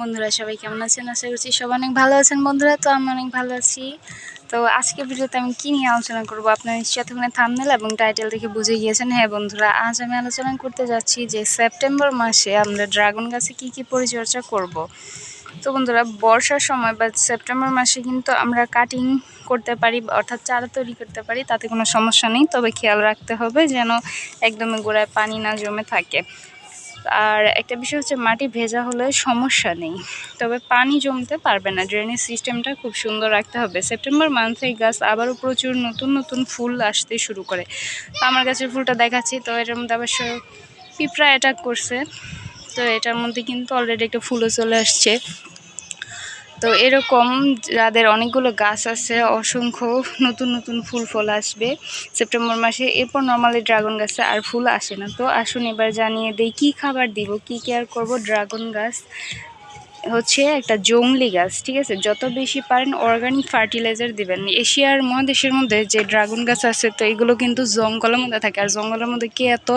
বন্ধুরা, সবাই কেমন আছেন? আশা করছি সবাই অনেক ভালো আছেন বন্ধুরা, তো আমি অনেক ভালো আছি। তো আজকে ভিডিওতে আমি কী নিয়ে আলোচনা করব? আপনারা নিশ্চয়ই এতক্ষণে থামনেল এবং টাইটেল দেখে বুঝে গিয়েছেন। হ্যাঁ বন্ধুরা, আজ আমি আলোচনা করতে যাচ্ছি যে সেপ্টেম্বর মাসে আমরা ড্রাগন গাছে কি কি পরিচর্যা করব। তো বন্ধুরা, বর্ষার সময় বা সেপ্টেম্বর মাসে কিন্তু আমরা কাটিং করতে পারি অর্থাৎ চারা তৈরি করতে পারি, তাতে কোনো সমস্যা নেই। তবে খেয়াল রাখতে হবে যেন একদমই গোড়ায় পানি না জমে থাকে। আর একটা বিষয় হচ্ছে মাটি ভেজা হলে সমস্যা নেই। তবে পানি জমতে পারবে না। ড্রেনেজ সিস্টেমটা খুব সুন্দর রাখতে হবে। সেপ্টেম্বর মান্থে গাছ আবারও প্রচুর নতুন নতুন ফুল আসতে শুরু করে। তো আমার গাছের ফুলটা দেখাচ্ছি। তো এটার মধ্যে অবশ্য পিঁপড়া অ্যাটাক করছে। তো এটার মধ্যে কিন্তু অলরেডি একটা ফুলও চলে আসছে। তো এরকম যাদের অনেকগুলো গাছ আছে, অসংখ্য নতুন নতুন ফুল ফল আসবে সেপ্টেম্বর মাসে, এরপর নর্মালি ড্রাগন গাছে আর ফুল আসে না। তো আসুন এবার জানিয়ে দেই, কী খাবার দিব, কী কেয়ার করব? ড্রাগন গাছ হচ্ছে একটা জংলি গাছ, ঠিক আছে? যত বেশি পারেন অর্গানিক ফার্টিলাইজার দিবেন। এশিয়ার মহাদেশের মধ্যে যে ড্রাগন গাছ আছে, তো এগুলো কিন্তু জঙ্গলের মধ্যে থাকে। আর জঙ্গলের মধ্যে কে এত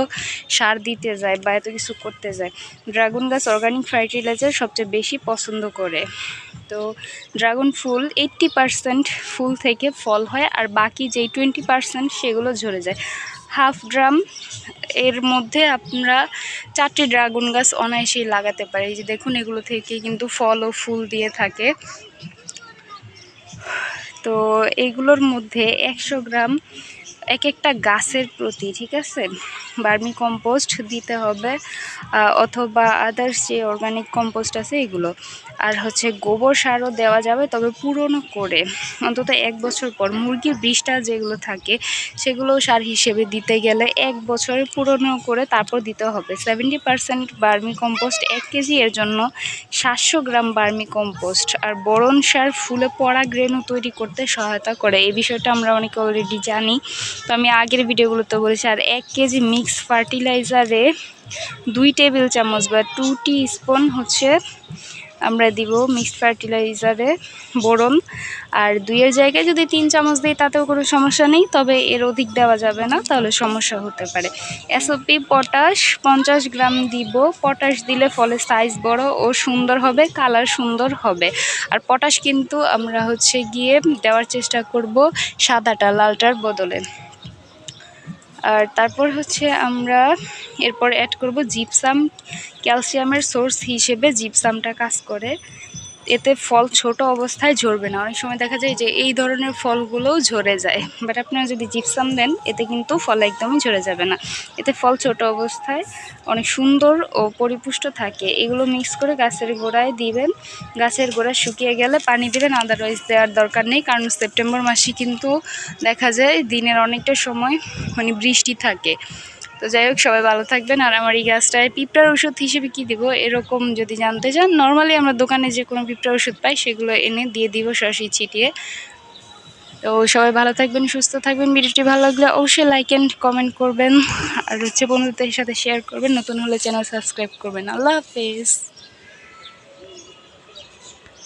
সার দিতে যায় বা এত কিছু করতে যায়? ড্রাগন গাছ অর্গানিক ফার্টিলাইজার সবচেয়ে বেশি পছন্দ করে। তো ড্রাগন ফুল এইট্টি ফুল থেকে ফল হয়, আর বাকি যেই টোয়েন্টি পারসেন্ট সেগুলো ঝরে যায়। হাফ ড্রাম, এর মধ্যে আমরা চারটি ড্রাগন গাছ অনায়াসেই লাগাতে পারি যে দেখুন, এগুলো থেকে কিন্তু ফল ও ফুল দিয়ে থাকে। তো এগুলোর মধ্যে একশো গ্রাম এক একটা গাছের প্রতি, ঠিক আছে? বার্মি কম্পোস্ট দিতে হবে অথবা আদার্স যে অর্গানিক কম্পোস্ট আছে এগুলো। আর হচ্ছে গোবর সারও দেওয়া যাবে, তবে পুরনো করে। অন্তত এক বছর পর মুরগির বিষটা যেগুলো থাকে সেগুলো সার হিসেবে দিতে গেলে এক বছরের পুরনো করে তারপর দিতে হবে। সেভেন্টি পারসেন্ট বার্মি কম্পোস্ট, এক কেজি এর জন্য সাতশো গ্রাম বার্মি কম্পোস্ট। আর বরণ সার ফুলে পড়া গ্রেনও তৈরি করতে সহায়তা করে। এই বিষয়টা আমরা অনেকে অলরেডি জানি। তো আমি আগের ভিডিওগুলোতে বলেছি, আর এক কেজি মিক্স ফার্টিলাইজারে দুই টেবিল চামচ বা টু টি স্পুন হচ্ছে আমরা দিব মিক্সড ফার্টিলাইজারে বোরন। আর দুইয়ের জায়গায় যদি তিন চামচ দিই, তাতেও কোনো সমস্যা নেই, তবে এর অধিক দেওয়া যাবে না, তাহলে সমস্যা হতে পারে। এসওপি পটাশ পঞ্চাশ গ্রাম দিব। পটাশ দিলে ফলে সাইজ বড় ও সুন্দর হবে কালার সুন্দর হবে। আর পটাশ কিন্তু আমরা হচ্ছে গিয়ে দেওয়ার চেষ্টা করব সাদাটা, লালটার বদলে। আর তারপর হচ্ছে আমরা এরপর অ্যাড করব জিপসাম ক্যালসিয়ামের সোর্স হিসেবে জিপসামটা কাজ করে। এতে ফল ছোট অবস্থায় ঝরবে না। অনেক সময় দেখা যায় যে এই ধরনের ফলগুলোও ঝরে যায়। বাট আপনারা যদি জিপসাম দেন, এতে কিন্তু ফল একদমই ঝরে যাবে না। এতে ফল ছোট অবস্থায় অনেক সুন্দর ও পরিপুষ্ট থাকে। এগুলো মিক্স করে গাছের গোড়ায় দিবেন। গাছের গোড়া শুকিয়ে গেলে পানি দেবেন। আদারওয়াইজ দেওয়ার দরকার নেই। কারণ সেপ্টেম্বর মাসে কিন্তু দেখা যায় দিনের অনেকটা সময় মানে বৃষ্টি থাকে। তো যাই হোক, সবাই ভালো থাকবেন। আর আমার এই গাছটায় পিঁপড়ার ওষুধ হিসেবে কি দিব, এরকম যদি জানতে চান নর্মালি আমরা দোকানে যে কোনো পিঁপড়ার ওষুধ পাই, সেগুলো এনে দিয়ে দিব সরাসরি ছিটিয়ে। তো সবাই ভালো থাকবেন, সুস্থ থাকবেন। ভিডিওটি ভালো লাগলে অবশ্যই লাইক অ্যান্ড কমেন্ট করবেন। আর হচ্ছে বন্ধুদের সাথে শেয়ার করবেন। নতুন হলে চ্যানেল সাবস্ক্রাইব করবেন। আল্লাহ হাফেজ।